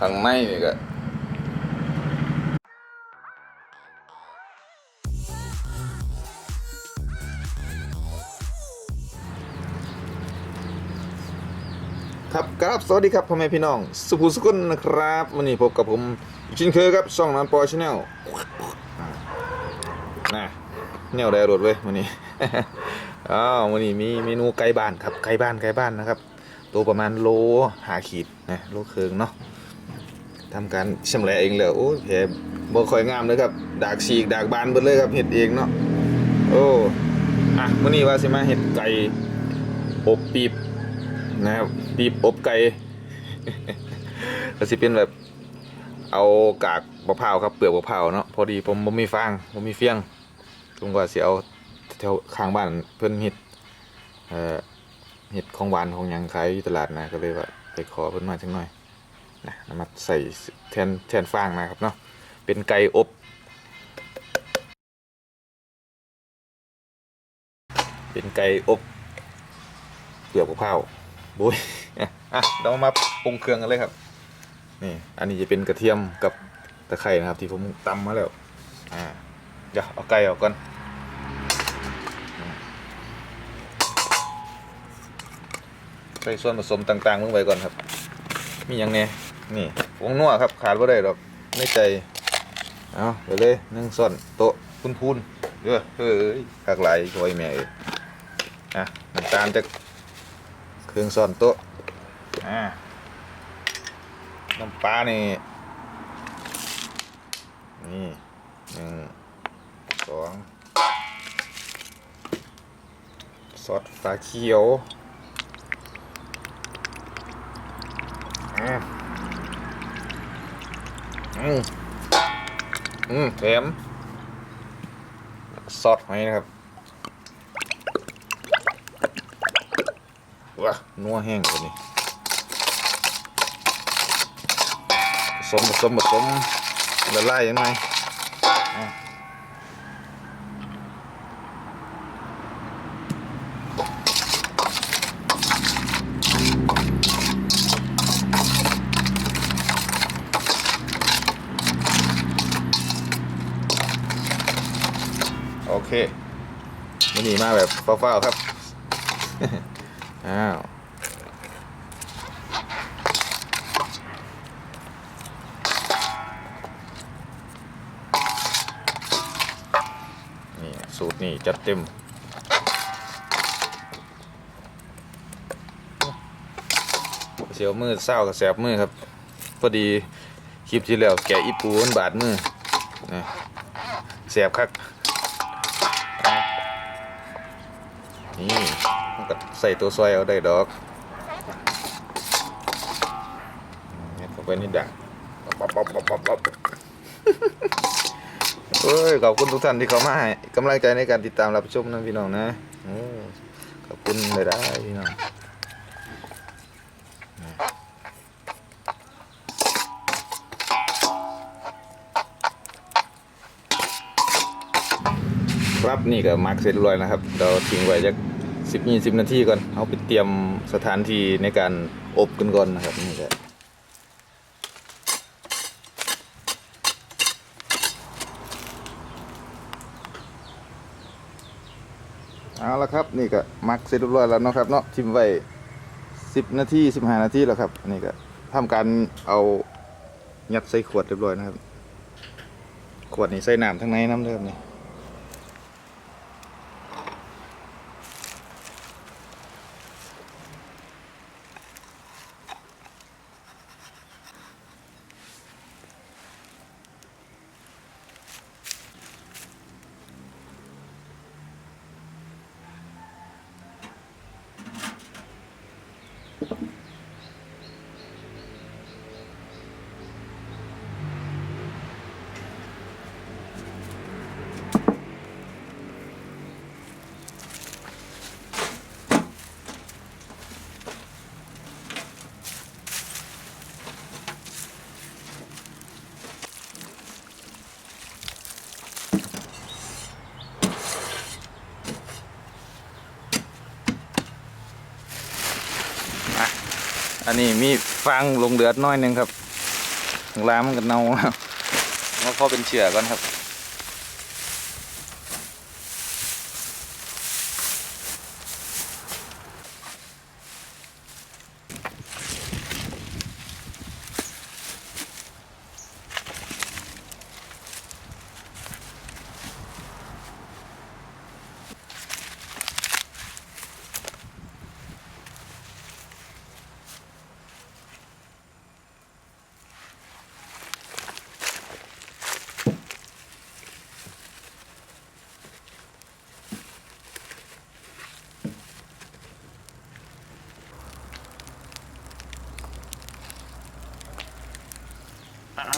ข้างในนี่ก็ครับครับสวัสดีครับพ่อแม่พี่น้อง สุภูสกุลนะครับ วันนี้พบกับผมอีกเชินเคยครับช่องนันปอชาแนลนะแนวไดรถเว้ยวันนี้อ้าววันนี้มีเมนูไก่บ้านครับไก่บ้านไก่บ้านนะครับ ตัวประมาณโลหาขีดนะโลเครึ่งเนาะ ทำการชำแหละเองเลยโอ้แผลบ่ค่อยงามเลยครับดากฉีกดากบานเบิดเลยครับเห็ดเองเนาะโอ้อะวันนี้ว่าสิมาเห็ดไก่อบปีบนะครับปีบอบไก่ก็สิเป็นแบบเอากากมะพร้าวครับเปลือกมะพร้าวเนาะพอดีผมบ่มีฟางบ่มีเฟียงผมก็สิเอาแถวข้างบ้านเพิ่นเฮ็ดเอ่อเห็ดของหวานของหยังขายอยู่ตลาดนะก็เลยว่าไปขอเพิ่นมาจังหน่อย นะนำมาใส่แทนแทนฟางนะครับเนาะเป็นไก่อบเป็นไก่อบเปลือกมะพร้าวบุ้ยอะเรามาปรุงเครื่องกันเลยครับนี่อันนี้จะเป็นกระเทียมกับตะไคร้นะครับ ที่ผมตำมาแล้วอ่าเดี๋ยวเอาไก่ออกก่อนใส่ส่วนผสมต่างๆลงไปก่อนครับ มีอย่างเนี้ นี่ผงนัวครับขาดไม่ได้หรอกไม่ใจ เอาไปเลยหนึ่งส่วนโต๊ะพูนพูนๆเด้อเฮ้ยหักหลายชอยแม่เอ๋อะน้ำตาลจากเครื่องส่วนโต๊ะอ่าน้ำปลานี่นี่หนึ่งสองซอสฟ้าเขียวอืม อืมอืมเค็มซอสหอยนะครับว้านัวแห้งกว่านี้ผสมผสมผสมละลายยังไง โอเคไมินี่มาแบบเฝ้าๆครับ อ้าว นี่ สูตรนี่ จัดเต็มเสียวมือเศร้ากับแสบมือครับ พอดี คลิปที่แล้วแกะอีปูนบาดมือนะแสบคัก นี่มันก็ใส่ตัวซอยเอาได้ดอกเนี่ยเข้าไปนี่ดังป๊อปป๊อปป๊อปป๊อปป๊อปเอ้ยขอบคุณทุกท่านที่เข้ามาให้กำลังใจในการติดตามรับชมนะพี่น้องนะอขอบคุณเลยได้พี่น้องครับนี่ก็มักเสร็จเรียบร้อยนะครับ เราทิ้งไว้จัก สิบยี่สิบนาทีก่อนเอาไปเตรียมสถานที่ในการอบกันก่อนนะครับนี่ก็เอาละครับนี่ก็มักเสร็จเรียบร้อยแล้วนะครับเนาะทิมไว้สิบนาทีสิบห้านาทีแล้วครับนี่ก็ทำการเอายัดใส่ขวดเรียบร้อยนะครับ ขวดนี้ใส่น้ำทั้งในน้ำเดิมนี่ อันนี้มีฟางลงเดือดน้อยหนึงครับล้างล่างมันก็เน่าแล้วมาพอเป็นเชือก่อนครับ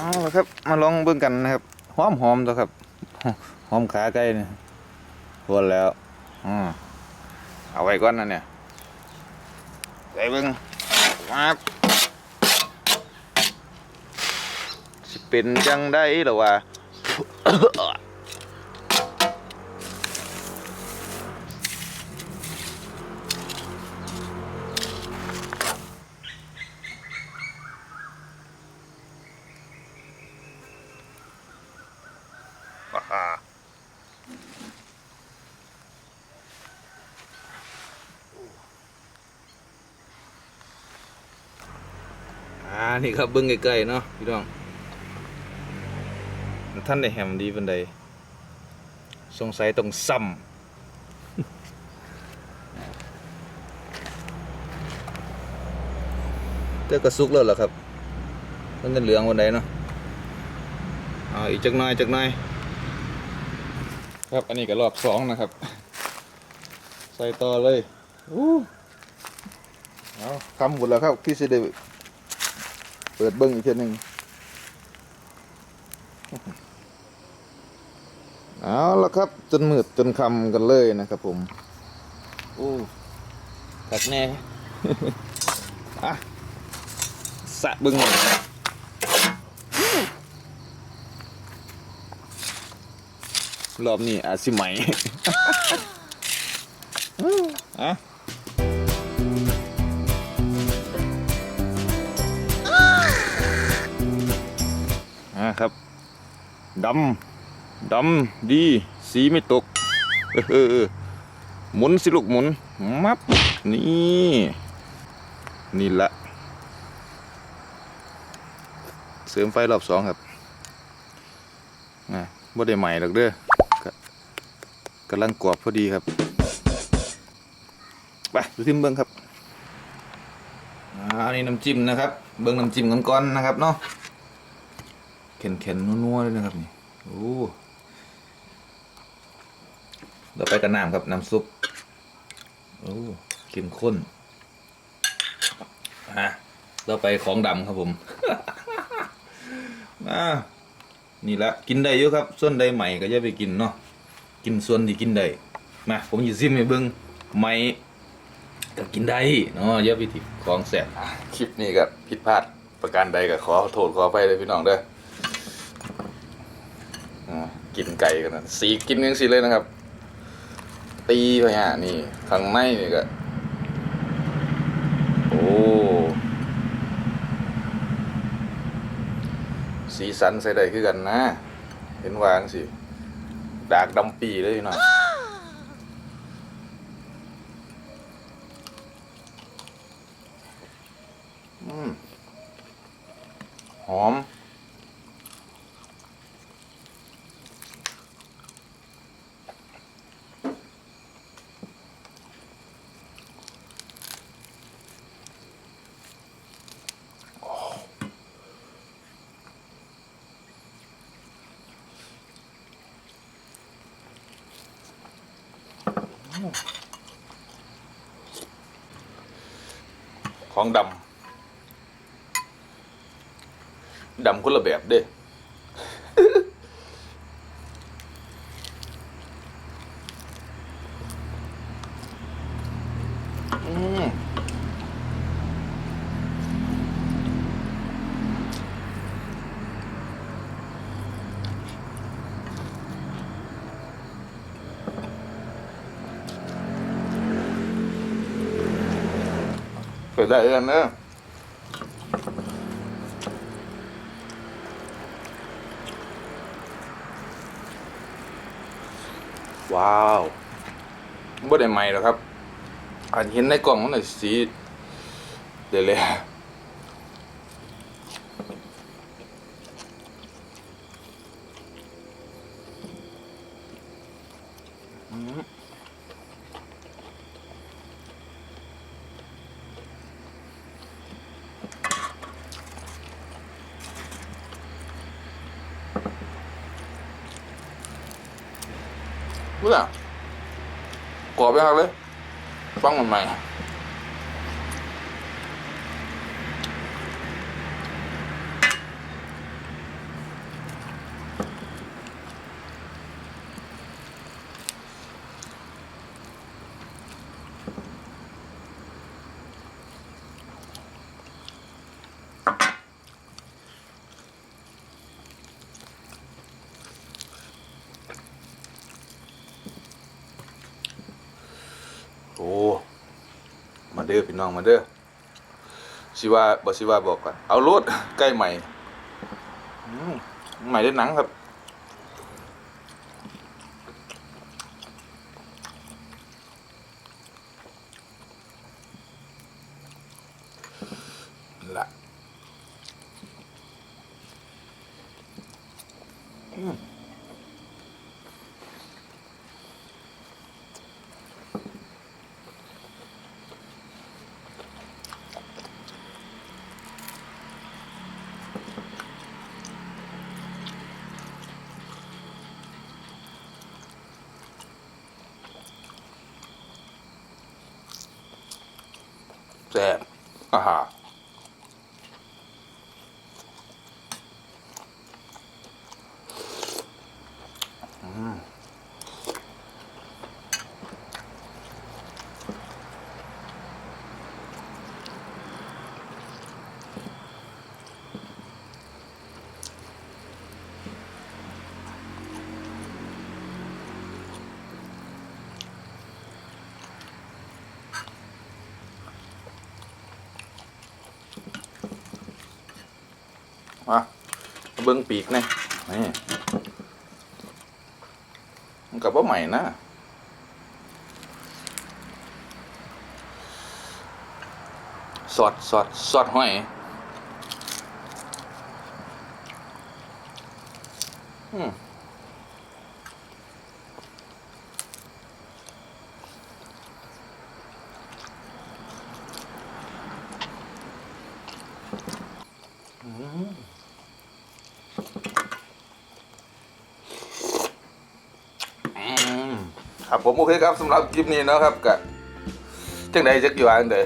เอาละครับ มาลองเบิ่งกันนะครับหอมหอมตัวครับหอมขาไก่เนี่ยพวนแล้วอ่าเอาไว้ก่อนนะเนี่ยใส่เบิ่งมาบสิเป็นจังได้หรอวะ นี่ครับเบิ้งใกล้ๆเนาะพี่น้องท่านได้แฮมดีเป็นใดสงสัยต้องซ้ำเจ้ากระซุกแล้วเหรอครับมันจะเหลืองวันใดเนาะอ่าอีกจักหน่อยจักหน่อยครับอันนี้ก็รอบสองนะครับ ใส่ต่อเลยอู้เอาคำหมดแล้วครับพี่สิเด เปิดเบิ้งอีกทีหนึ่งเอาละครับ จนมืดจนคำกันเลยนะครับผมโอ้ตักแน่อะสะเบิ้งหน่อยรอบนี้อาจสิใหม่อะ ดำดำดี สีไม่ตกเออเออหมุนสิลูกหมุน มับ นี่ นี่ละ เสริมไฟรอบสองครับอ่าบ่ได้ใหม่หรอกเด้อกะกำลังกรอบพอดีครับไปดูทิมเบิ้งครับอ่านี่น้ำจิ้มนะครับ เบิ้งน้ำจิ้มกันก่อนนะครับเนาะ ข็นๆนัวๆเลยนะครับนี่โอ้เราไปกับน้ำครับน้ำซุปโอ้เข้มข้นอะเราไปของดำครับผมอ่านี่ละกินได้เยอะครับ ส่วนใดใหม่ก็อย่าไปกินเนาะกินส่วนที่กินได้มาผมอยู่ซิมให้เบิ้งใหม่ก็กินได้เนาะอย่าไปติดของแสบคลิปนี้ก็ผิดพลาดประการใดก็ขอโทษขอไปเลยพี่น้องเด้อ กินไก่กันนะสีกินยังสีเลยนะครับ ตีไปฮะนี่ข้างในนี่ก็โอ้สีสันใส่ได้คือกันนะ เห็นวางสิดากดำปีเลยพี่น้องอืมหอม ของดำ ดำคนละแบบเด้ ก็ได้กันอะว้าวบ่ได้ใหม่หรอครับอันเห็นในกล่องมันนสีเดี๋เลย รู้จักรอบไปครักเลยฟังมันใหม่ อ้ มาเด้อพี่น้องมาเด้อสิว่าบ่สิว่าบอกก่อนเอารถใกล้ใหม่ใหม่ได้หนังครับละอืม แซ่บอ่าฮะอืมมาเบิ้งปีกนี่นี่มันกับว่าใหม่นะสอดสอดสอดห้อยอืมอืม ครับผมโอเคครับสำหรับคลิปนี้เนาะครับกับจังใดจักอยู่อันเดอ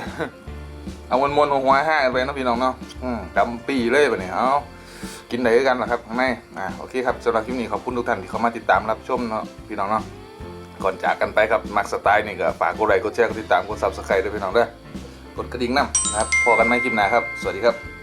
เอามวนมวนๆหัวห้าไปนะพี่น้องเนาะอืมดำปีเลยแบบนี้เอากินไหนกันล่ะครับข้างในอ่าโอเคครับสำหรับคลิปนี้ขอบคุณทุกท่านที่เข้ามาติดตามรับชมเนาะพี่น้องเนาะก่อนจากกันไปครับมักสไตล์นี่ก็ฝากกดไลค์กดแชร์กดติดตามกดซับสไครต์ด้วยพี่น้องด้อกดกระดิ่งน้ำนะครับพอกันไหมคลิปหน้าครับ สวัสดีครับ